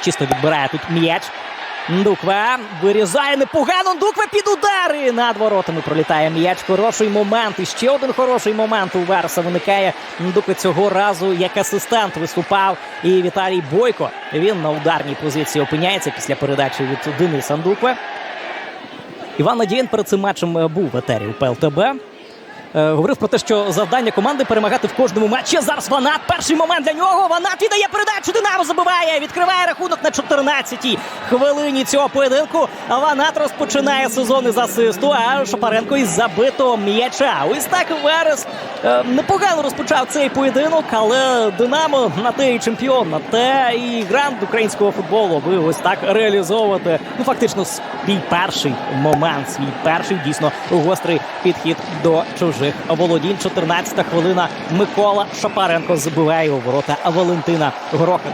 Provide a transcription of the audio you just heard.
Чисто відбирає тут м'яч. Ndukva вирізає непогано. Ndukva під удари. Над воротами пролітає м'яч. Хороший момент. І ще один хороший момент у Верса виникає. Ndukva цього разу як асистент виступав. І Віталій Бойко. Він на ударній позиції опиняється після передачі від Дениса Ndukva. Іван Надієн перед цим матчем е, був в етері у ПЛТБ. Е, говорив про те, що завдання команди перемагати в кожному матчі. Зараз Ванат. Перший момент для нього. Ванат віддає передачу. Динамо Відкриває рахунок на 14-й хвилині цього поєдинку. Ванат розпочинає сезон із асисту. А Шапаренко із забитого м'яча. Ось так Верес е, непогано розпочав цей поєдинок, але Динамо на те і чемпіон, на те і грант українського футболу. Ви ось так реалізовувати. Ну фактично свій перший момент, свій перший дійсно гострий підхід до чужих володінь. 14-та хвилина. Микола Шапаренко забиває у ворота Валентина Гороха.